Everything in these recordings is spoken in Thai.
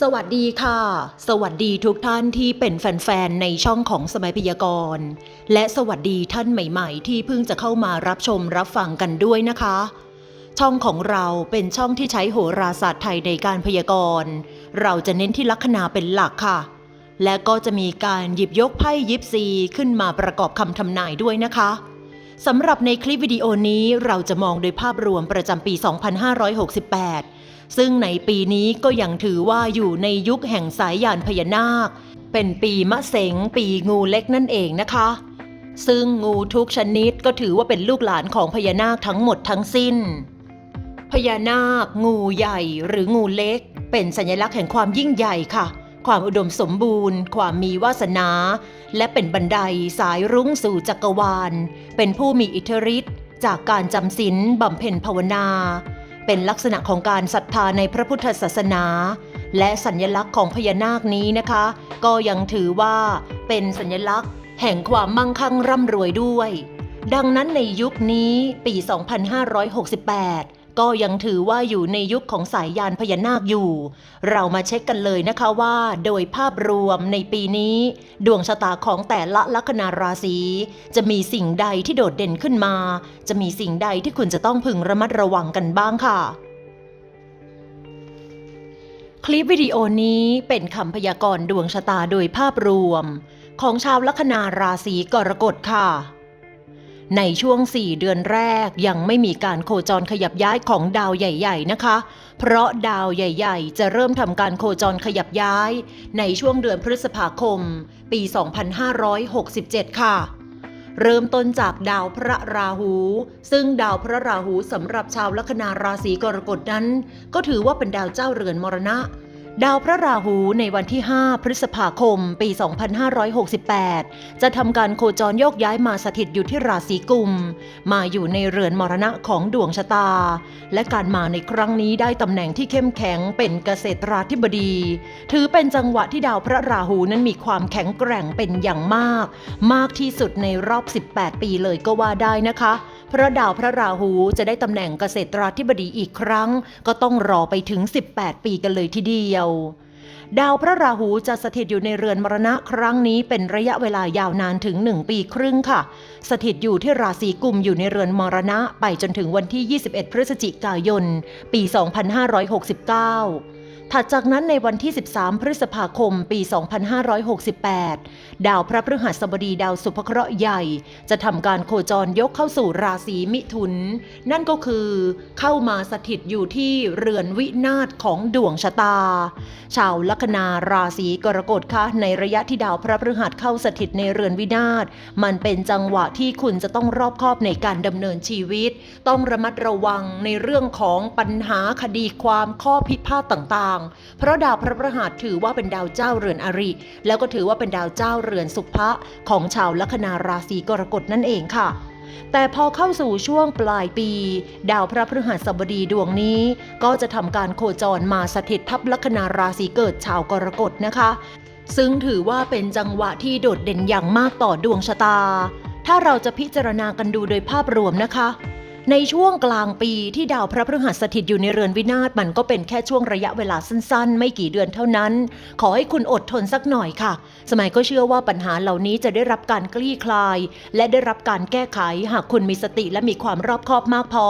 สวัสดีค่ะ สวัสดีทุกท่านที่เป็นแฟนๆ ในช่องของสมัยพยากรณ์ และสวัสดีท่านใหม่ๆ ที่เพิ่งจะเข้ามารับชมรับฟังกันด้วยนะคะ ช่องของเราเป็นช่องที่ใช้โหราศาสตร์ไทยในการพยากรณ์ เราจะเน้นที่ลัคนาเป็นหลักค่ะ และก็จะมีการหยิบยกไพ่ยิปซีขึ้นมาประกอบคำทำนายด้วยนะคะสำหรับในคลิปวิดีโอนี้เราจะมองโดยภาพรวมประจำปี 2568 ซึ่งในปีนี้ก็ยังถือว่าอยู่ในยุคแห่งสายยานพญานาค เป็นปีมะเสงปีงูเล็กนั่นเองนะคะ ซึ่งงูทุกชนิดก็ถือว่าเป็นลูกหลานของพญานาคทั้งหมดทั้งสิ้น พญานาค งูใหญ่หรืองูเล็ก เป็นสัญลักษณ์แห่งความยิ่งใหญ่ค่ะความอุดมสมบูรณ์ ความมีวาสนา และเป็นบันไดสายรุ้งสู่จักรวาล เป็นผู้มีอิทธิฤทธิ์จากการจำศีลบำเพ็ญภาวนา เป็นลักษณะของการศรัทธาในพระพุทธศาสนา และสัญลักษณ์ของพญานาคนี้นะคะ ก็ยังถือว่าเป็นสัญลักษณ์ แห่งความมั่งคั่งร่ำรวยด้วย ดังนั้นในยุคนี้ปี 2568 ก็ยังถือว่าอยู่ในยุคของสายยานพญานาคอยู่ เรามาเช็คกันเลยนะคะว่า โดยภาพรวมในปีนี้ ดวงชะตาของแต่ละลัคนาราศี จะมีสิ่งใดที่โดดเด่นขึ้นมา จะมีสิ่งใดที่คุณจะต้องพึงระมัดระวังกันบ้างค่ะคลิปวิดีโอนี้เป็นคำพยากรณ์ดวงชะตาโดยภาพรวม ของชาวลัคนาราศีกรกฎค่ะ ในช่วง 4 เดือนแรกยังไม่มีการโคจรขยับย้ายของดาวใหญ่ ๆ นะคะ เพราะดาวใหญ่ ๆ จะเริ่มทำการโคจรขยับย้าย ในช่วงเดือนพฤษภาคม ปี 2567 ค่ะ เริ่มต้นจากดาวพระราหู ซึ่งดาวพระราหูสำหรับชาวลัคนาราศีกรกฎนั้น ก็ถือว่าเป็นดาวเจ้าเรือนมรณะ ดาวพระราหูในวันที่ 5 พฤษภาคม ปี 2568 จะทำการโคจรโยกย้ายมาสถิตอยู่ที่ราศีกุม มาอยู่ในเรือนมรณะของดวงชะตา และการมาในครั้งนี้ได้ตำแหน่งที่เข้มแข็งเป็นเกษตราธิบดี ถือเป็นจังหวะที่ดาวพระราหูนั้นมีความแข็งแกร่งเป็นอย่างมาก มากที่สุดในรอบ 18 ปีเลยก็ว่าได้นะคะ เพราะดาวพระราหูจะได้ตำแหน่งเกษตราธิบดีอีกครั้ง ก็ต้องรอไปถึง 18 ปีกันเลยทีเดียว ดาวพระราหูจะสถิตอยู่ในเรือนมรณะครั้งนี้เป็นระยะเวลายาวนานถึง 1 ปีครึ่งค่ะ สถิตอยู่ที่ราศีกุมอยู่ในเรือนมรณะไปจนถึงวันที่ 21 พฤศจิกายน ปี 2569 ถัดจากนั้นในวันที่ 13 พฤษภาคม ปี 2568 ดาวพระพฤหัสบดีดาวสุภเคราะห์ใหญ่ จะทำการโคจรยกเข้าสู่ราศีมิถุน นั่นก็คือเข้ามาสถิตอยู่ที่เรือนวินาศของดวงชะตา ชาวลัคนาราศีกรกฎคะในระยะที่ดาวพระพฤหัสเข้าสถิตในเรือนวินาศมันเป็นจังหวะที่คุณจะต้องรอบคอบในการดำเนินชีวิต ต้องระมัดระวังในเรื่องของปัญหาคดีความข้อพิพาทต่างๆเพราะดาวพระพฤหัสถือว่าเป็นดาวเจ้าเรือนอริ แล้วก็ถือว่าเป็นดาวเจ้าเรือนสุภะของชาวลัคนาราศีกรกฎนั่นเองค่ะแต่พอเข้าสู่ช่วงปลายปี ดาวพระพฤหัสบดีดวงนี้ ก็จะทำการโคจรมาสถิตทับลัคนาราศีเกิดชาวกรกฎนะคะ ซึ่งถือว่าเป็นจังหวะที่โดดเด่นอย่างมากต่อดวงชะตา ถ้าเราจะพิจารณากันดูโดยภาพรวมนะคะ ในช่วงกลางปีที่ดาวพระพฤหัสสถิตอยู่ในเรือนวินาศมันก็เป็นแค่ช่วงระยะเวลาสั้นๆ ไม่กี่เดือนเท่านั้น ขอให้คุณอดทนสักหน่อยค่ะ สมัยก็เชื่อว่าปัญหาเหล่านี้จะได้รับการคลี่คลาย และได้รับการแก้ไขหากคุณมีสติและมีความรอบคอบมากพอ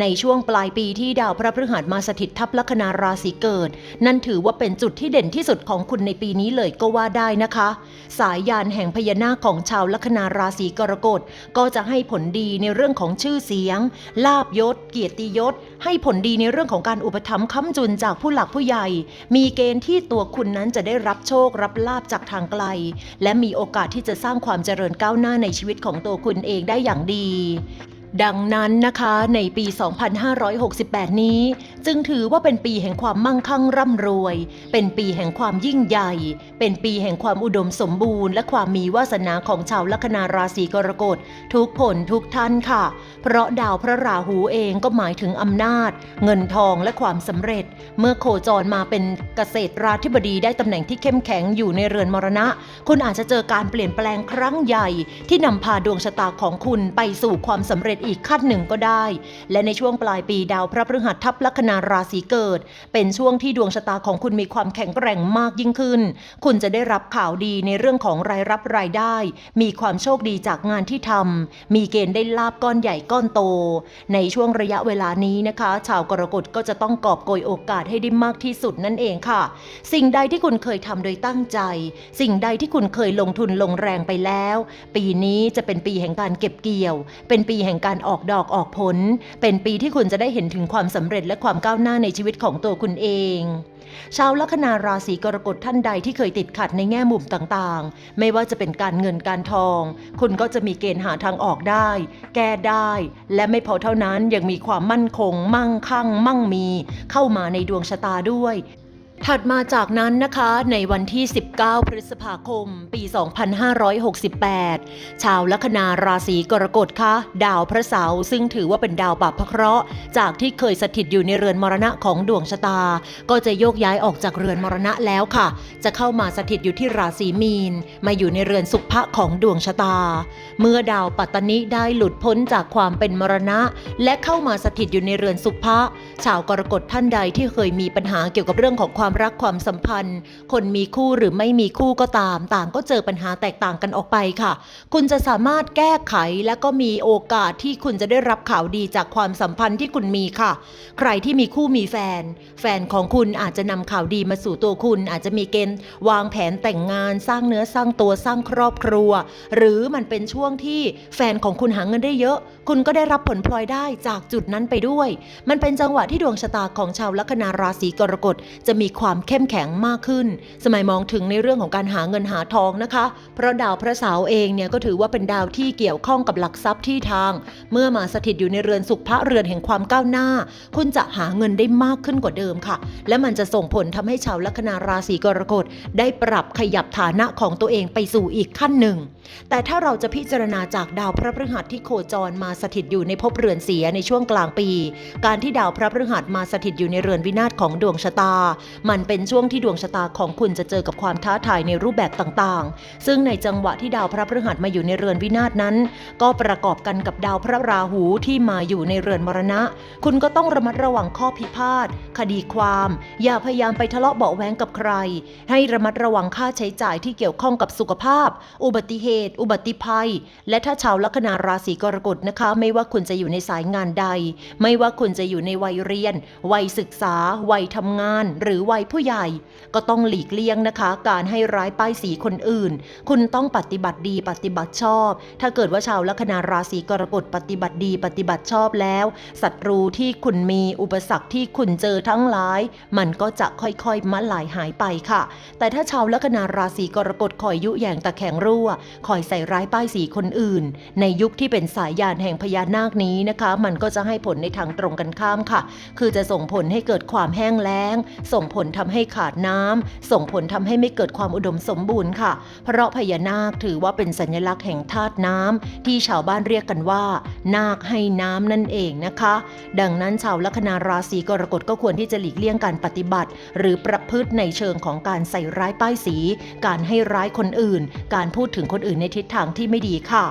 ในช่วงปลายปีที่ดาวพระพฤหัสมาสถิตทับลัคนาราศีเกิด นั่นถือว่าเป็นจุดที่เด่นที่สุดของคุณในปีนี้เลยก็ว่าได้นะคะ สายยานแห่งพญานาคของชาวลัคนาราศีกรกฎก็จะให้ผลดีในเรื่องของชื่อเสียง ลาบยศ เกียรติยศ ให้ผลดีในเรื่องของการอุปถัมภ์ค้ำจุนจากผู้หลักผู้ใหญ่ มีเกณฑ์ที่ตัวคุณนั้นจะได้รับโชครับลาบจากทางไกล และมีโอกาสที่จะสร้างความเจริญก้าวหน้าในชีวิตของตัวคุณเองได้อย่างดี ดังนั้นนะคะในปี 2568 นี้ จึงถือว่าเป็นปีแห่งความมั่งคั่งร่ำรวย เป็นปีแห่งความยิ่งใหญ่ เป็นปีแห่งความอุดมสมบูรณ์ และความมีวาสนาของชาวลัคนาราศีกรกฎทุกผลทุกท่านค่ะ เพราะดาวพระราหูเองก็หมายถึงอำนาจ เงินทองและความสำเร็จ เมื่อโคจรมาเป็นเกษตราธิบดีได้ตำแหน่งที่เข้มแข็งอยู่ในเรือนมรณะ คุณอาจจะเจอการเปลี่ยนแปลงครั้งใหญ่ ที่นำพาดวงชะตาของคุณไปสู่ความสำเร็จอีกขั้นหนึ่งก็ได้ และในช่วงปลายปีดาวพระพฤหัสทับลัคนาราศีเกิด เป็นช่วงที่ดวงชะตาของคุณมีความแข็งแกร่งมากยิ่งขึ้น คุณจะได้รับข่าวดีในเรื่องของรายรับรายได้ มีความโชคดีจากงานที่ทำมีเกณฑ์ได้ลาบก้อนใหญ่ก้อนโต ในช่วงระยะเวลานี้นะคะ ชาวกรกฎก็จะต้องกอบโกยโอกาสให้ได้มากที่สุดนั่นเองค่ะ สิ่งใดที่คุณเคยทำโดยตั้งใจ สิ่งใดที่คุณเคยลงทุนลงแรงไปแล้ว ปีนี้จะเป็นปีแห่งการเก็บเกี่ยว เป็นปีแห่งการออกดอกออกผล เป็นปีที่คุณจะได้เห็นถึงความสำเร็จและความก้าวหน้าในชีวิตของตัวคุณเองชาวลัคนาราศีกรกฎท่านใดที่เคยติดขัดในแง่มุมต่างๆ ไม่ว่าจะเป็นการเงินการทอง คุณก็จะมีเกณฑ์หาทางออกได้ แก้ได้ และไม่พอเท่านั้นยังมีความมั่นคง มั่งคั่ง มั่งมี เข้ามาในดวงชะตาด้วย ถัดมาจากนั้นนะคะในวันที่ 19 พฤษภาคม ปี 2568 ชาวลัคนาราศีกรกฎคะดาวพระเสาร์ซึ่งถือว่าเป็นดาวบาปพระเคราะห์จากที่เคยสถิตอยู่ในเรือนมรณะของดวงชะตา ก็จะโยกย้ายออกจากเรือนมรณะแล้วค่ะ จะเข้ามาสถิตอยู่ที่ราศีมีน มาอยู่ในเรือนสุภะของดวงชะตา เมื่อดาวปัตตนิได้หลุดพ้นจากความเป็นมรณะ และเข้ามาสถิตอยู่ในเรือนสุภะชาวกรกฎท่านใดที่เคยมีปัญหาเกี่ยวกับเรื่องของความรักความสัมพันธ์ คนมีคู่หรือไม่มีคู่ก็ตาม ต่างก็เจอปัญหาแตกต่างกันออกไปค่ะ คุณจะสามารถแก้ไขและก็มีโอกาสที่คุณจะได้รับข่าวดีจากความสัมพันธ์ที่คุณมีค่ะ ใครที่มีคู่มีแฟน แฟนของคุณอาจจะนำข่าวดีมาสู่ตัวคุณ อาจจะมีเกณฑ์วางแผนแต่งงาน สร้างเนื้อสร้างตัวสร้างครอบครัว หรือมันเป็นช่วงที่แฟนของคุณหาเงินได้เยอะ คุณก็ได้รับผลพลอยได้จากจุดนั้นไปด้วย มันเป็นจังหวะที่ดวงชะตาของชาวลัคนาราศีกรกฎจะมีความเข้มแข็งมากขึ้น สมัยมองถึงในเรื่องของการหาเงินหาทองนะคะ เพราะดาวพระเสาเองเนี่ยก็ถือว่าเป็นดาวที่เกี่ยวข้องกับหลักทรัพย์ที่ทาง เมื่อมาสถิตอยู่ในเรือนสุขพระเรือนแห่งความก้าวหน้า คุณจะหาเงินได้มากขึ้นกว่าเดิมค่ะ และมันจะส่งผลทำให้ชาวลัคนาราศีกรกฎได้ปรับขยับฐานะของตัวเองไปสู่อีกขั้นหนึ่ง แต่ถ้าเราจะพิจารณาจากดาวพระพฤหัสที่โคจรมาสถิตอยู่ในภพเรือนเสียในช่วงกลางปี การที่ดาวพระพฤหัสมาสถิตอยู่ในเรือนวินาศของดวงชะตา มันเป็นช่วงที่ดวงชะตาของคุณจะเจอกับความท้าทายในรูปแบบต่างๆ ซึ่งในจังหวะที่ดาวพระพฤหัสมาอยู่ในเรือนวินาศนั้น ก็ประกอบกันกับดาวพระราหูที่มาอยู่ในเรือนมรณะ คุณก็ต้องระมัดระวังข้อพิพาทคดีความ อย่าพยายามไปทะเลาะเบาแวงกับใคร ให้ระมัดระวังค่าใช้จ่ายที่เกี่ยวข้องกับสุขภาพ อุบัติเหตุ อุบัติภัย และถ้าชาวลัคนาราศีกรกฎนะคะ ไม่ว่าคุณจะอยู่ในสายงานใด ไม่ว่าคุณจะอยู่ในวัยเรียน วัยศึกษา วัยทำงาน หรือวัยผู้ใหญ่ ก็ต้องหลีกเลี่ยงนะคะ การให้ร้ายป้ายสีคนอื่น คุณต้องปฏิบัติดีปฏิบัติชอบ ถ้าเกิดว่าชาวลัคนาราศีกรกฎปฏิบัติดีปฏิบัติชอบแล้วศัตรูที่คุณมีอุปสรรคที่คุณเจอทั้งหลาย มันก็จะค่อยๆมาลายหายไปค่ะ แต่ถ้าชาวลัคนาราศีกรกฎคอยยุแยงตะแคงรั่วคอยใส่ร้ายป้ายสีคนอื่น ในยุคที่เป็นสายยานแห่งพญานาคนี้นะคะ มันก็จะให้ผลในทางตรงกันข้ามค่ะ คือจะส่งผลให้เกิดความแห้งแล้ง ส่งผลทำให้ขาดน้ำส่งผลทำให้ไม่เกิดความอุดมสมบูรณ์ค่ะ เพราะพญานาคถือว่าเป็นสัญลักษณ์แห่งธาตุน้ำที่ชาวบ้านเรียกกันว่า นาคให้น้ำนั่นเองนะคะ ดังนั้นชาวลัคนาราศีกรกฎก็ควรที่จะหลีกเลี่ยงการปฏิบัติ หรือประพฤติในเชิงของการใส่ร้ายป้ายสี การให้ร้ายคนอื่น การพูดถึงคนอื่นในทิศทางที่ไม่ดีค่ะ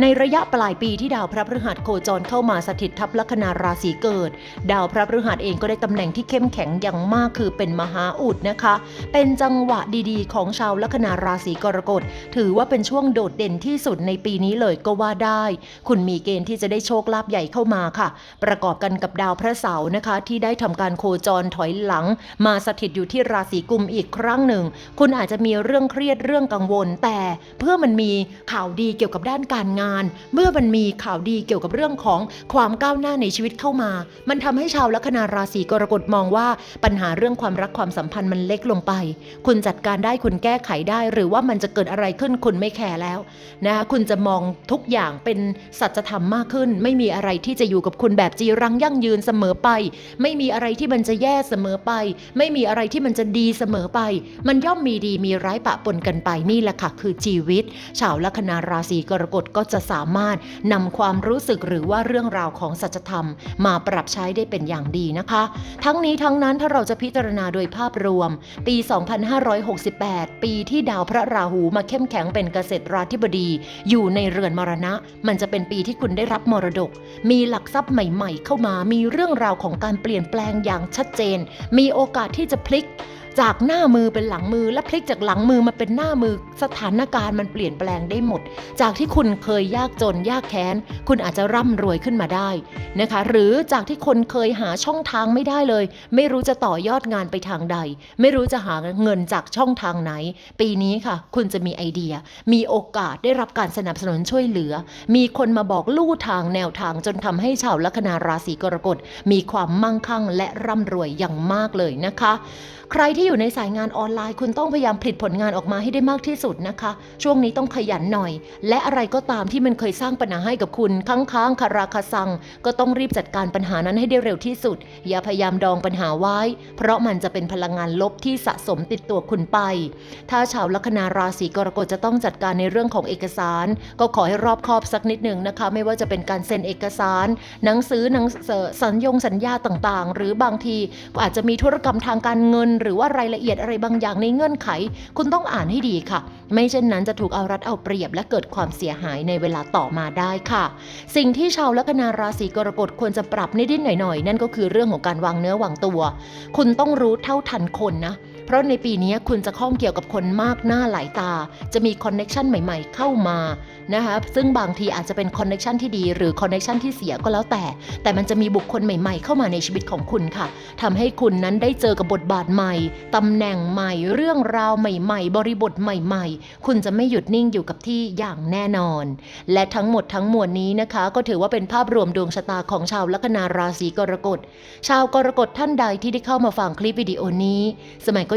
ในระยะปลายปีที่ดาวพระพฤหัสโคจรเข้ามาสถิตทับลัคนาราศีเกิด ดาวพระพฤหัสเองก็ได้ตำแหน่งที่เข้มแข็งอย่างมากคือเป็นมหาอุดนะคะ เป็นจังหวะดีๆ ของชาวลัคนาราศีกรกฎ ถือว่าเป็นช่วงโดดเด่นที่สุดในปีนี้เลยก็ว่าได้ คุณมีเกณฑ์ที่จะได้โชคลาภใหญ่เข้ามาค่ะ ประกอบกันกับดาวพระเสาร์นะคะ ที่ได้ทำการโคจรถอยหลัง มาสถิตอยู่ที่ราศีกุมอีกครั้งหนึ่ง คุณอาจจะมีเรื่องเครียดเรื่องกังวล แต่เพื่อมันมีข่าวดีเกี่ยวกับด้านการงาน เมื่อมันมีข่าวดีเกี่ยวกับเรื่องของความก้าวหน้าในชีวิตเข้ามา มันทำให้ชาวลัคนาราศีกรกฎมองว่าปัญหาเรื่องความรักความสัมพันธ์มันเล็กลงไป คุณจัดการได้คุณแก้ไขได้ หรือว่ามันจะเกิดอะไรขึ้นคุณไม่แคร์แล้วนะคะคุณจะมองทุกอย่างเป็นสัจธรรมมากขึ้น ไม่มีอะไรที่จะอยู่กับคุณแบบจีรังยั่งยืนเสมอไป ไม่มีอะไรที่มันจะแย่เสมอไป ไม่มีอะไรที่มันจะดีเสมอไป มันย่อมมีดีมีร้ายปะปนกันไปนี่แหละค่ะคือชีวิตชาวลัคนาราศีกรกฎก็จะสามารถนำความรู้สึกหรือว่าเรื่องราวของสัจธรรม มาปรับใช้ได้เป็นอย่างดีนะคะ ทั้งนี้ทั้งนั้นถ้าเราจะพิจารณาโดยภาพรวม ปี 2568 ปีที่ดาวพระราหูมาเข้มแข็งเป็นเกษตราธิบดี อยู่ในเรือนมรณะ มันจะเป็นปีที่คุณได้รับมรดก มีหลักทรัพย์ใหม่ ๆ เข้ามามีเรื่องราวของการเปลี่ยนแปลงอย่างชัดเจน มีโอกาสที่จะพลิก จากหน้ามือเป็นหลังมือ และพลิกจากหลังมือมาเป็นหน้ามือ สถานการณ์มันเปลี่ยนแปลงได้หมด จากที่คุณเคยยากจนยากแค้น คุณอาจจะร่ำรวยขึ้นมาได้นะคะ หรือจากที่คนเคยหาช่องทางไม่ได้เลย ไม่รู้จะต่อยอดงานไปทางใด ไม่รู้จะหาเงินจากช่องทางไหน ปีนี้ค่ะ คุณจะมีไอเดีย มีโอกาสได้รับการสนับสนุนช่วยเหลือ มีคนมาบอกลู่ทางแนวทางจนทำให้ชาวลัคนาราศีกรกฎมีความมั่งคั่งและร่ำรวยอย่างมากเลยนะคะ ใครที่อยู่ในสายงานออนไลน์ คุณต้องพยายามผลิตผลงานออกมาให้ได้มากที่สุดนะคะ ช่วงนี้ต้องขยันหน่อย และอะไรก็ตามที่มันเคยสร้างปัญหาให้กับคุณค้างค้างคาราคาซัง ก็ต้องรีบจัดการปัญหานั้นให้ได้เร็วที่สุด อย่าพยายามดองปัญหาไว้ เพราะมันจะเป็นพลังงานลบที่สะสมติดตัวคุณไป ถ้าชาวลัคนาราศีกรกฎจะต้องจัดการในเรื่องของเอกสาร ก็ขอให้รอบคอบสักนิดหนึ่งนะคะ ไม่ว่าจะเป็นการเซ็นเอกสาร หนังสือหนังเอ่อสัญญงสัญญาต่างๆ หรือบางทีอาจจะมีธุรกรรมทางการเงินหรือว่ารายละเอียดอะไรบางอย่างในเงื่อนไข คุณต้องอ่านให้ดีค่ะ ไม่เช่นนั้นจะถูกเอารัดเอาเปรียบและเกิดความเสียหายในเวลาต่อมาได้ค่ะ สิ่งที่ชาวลัคนาราศีกรกฎควรจะปรับนิดๆหน่อยๆ นั่นก็คือเรื่องของการวางเนื้อวางตัว คุณต้องรู้เท่าทันคนนะ เพราะในปีนี้คุณจะข้องเกี่ยวกับคนมากหน้าหลายตา จะมีคอนเน็ชันใหม่ๆ เข้ามานะคะซึ่งบางทีอาจจะเป็นคอนเน็ชันที่ดีหรือคอนเน็ชันที่เสียก็แล้วแต่ แต่มันจะมีบุคคลใหม่ ๆ เข้ามาในชีวิตของคุณค่ะทำให้คุณนั้นได้เจอกับบทบาทใหม่ตำแหน่งใหม่ เรื่องราวใหม่ ๆ บริบทใหม่ ๆ คุณจะไม่หยุดนิ่งอยู่กับที่อย่างแน่นอน และทั้งหมดทั้งมวลนี้นะคะ ก็ถือว่าเป็นภาพรวมดวงชะตาของชาวลัคนาราศีกรกฎ ชาวกรกฎท่านใดที่ได้เข้ามาฟังคลิปวิดีโอนี้ สมัยก็